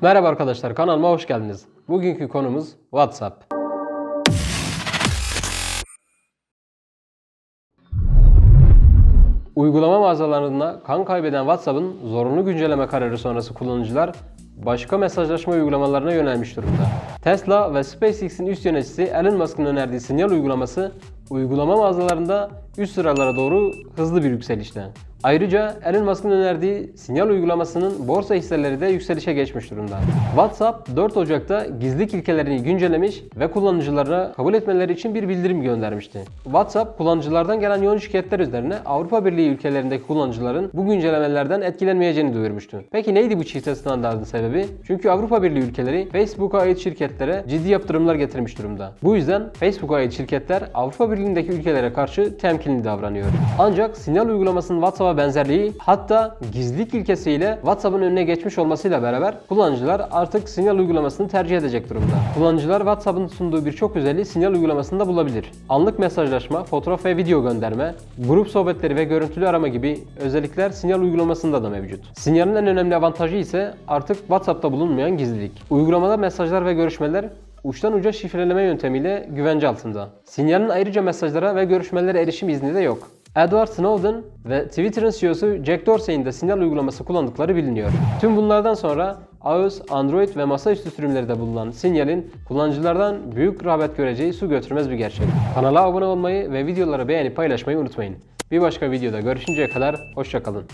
Merhaba arkadaşlar kanalıma hoş geldiniz. Bugünkü konumuz WhatsApp. Uygulama mağazalarında kan kaybeden WhatsApp'ın zorunlu güncelleme kararı sonrası kullanıcılar başka mesajlaşma uygulamalarına yönelmiş durumda. Tesla ve SpaceX'in üst yöneticisi Elon Musk'ın önerdiği sinyal uygulaması uygulama mağazalarında üst sıralara doğru hızlı bir yükselişte. Ayrıca Elon Musk'ın önerdiği sinyal uygulamasının borsa hisseleri de yükselişe geçmiş durumda. WhatsApp 4 Ocak'ta gizlilik ilkelerini güncellemiş ve kullanıcılarına kabul etmeleri için bir bildirim göndermişti. WhatsApp kullanıcılardan gelen yoğun şikayetler üzerine Avrupa Birliği ülkelerindeki kullanıcıların bu güncellemelerden etkilenmeyeceğini duyurmuştu. Peki neydi bu çifte standardın sebebi? Çünkü Avrupa Birliği ülkeleri Facebook'a ait şirketlere ciddi yaptırımlar getirmiş durumda. Bu yüzden Facebook'a ait şirketler Avrupa Birliği'ndeki ülkelere karşı temkinli davranıyor. Ancak sinyal uygulamasının WhatsApp'a benzerliği hatta gizlilik ilkesiyle WhatsApp'ın önüne geçmiş olmasıyla beraber kullanıcılar artık sinyal uygulamasını tercih edecek durumda. Kullanıcılar WhatsApp'ın sunduğu birçok özelliği sinyal uygulamasında bulabilir. Anlık mesajlaşma, fotoğraf ve video gönderme, grup sohbetleri ve görüntülü arama gibi özellikler sinyal uygulamasında da mevcut. Sinyalin en önemli avantajı ise artık WhatsApp'ta bulunmayan gizlilik. Uygulamada mesajlar ve görüşmeler uçtan uca şifreleme yöntemiyle güvence altında. Sinyalin ayrıca mesajlara ve görüşmelere erişim izni de yok. Edward Snowden ve Twitter'ın CEO'su Jack Dorsey'in de sinyal uygulaması kullandıkları biliniyor. Tüm bunlardan sonra iOS, Android ve masaüstü sürümlerde bulunan sinyalin kullanıcılardan büyük rağbet göreceği su götürmez bir gerçek. Kanala abone olmayı ve videoları beğenip paylaşmayı unutmayın. Bir başka videoda görüşünceye kadar hoşçakalın.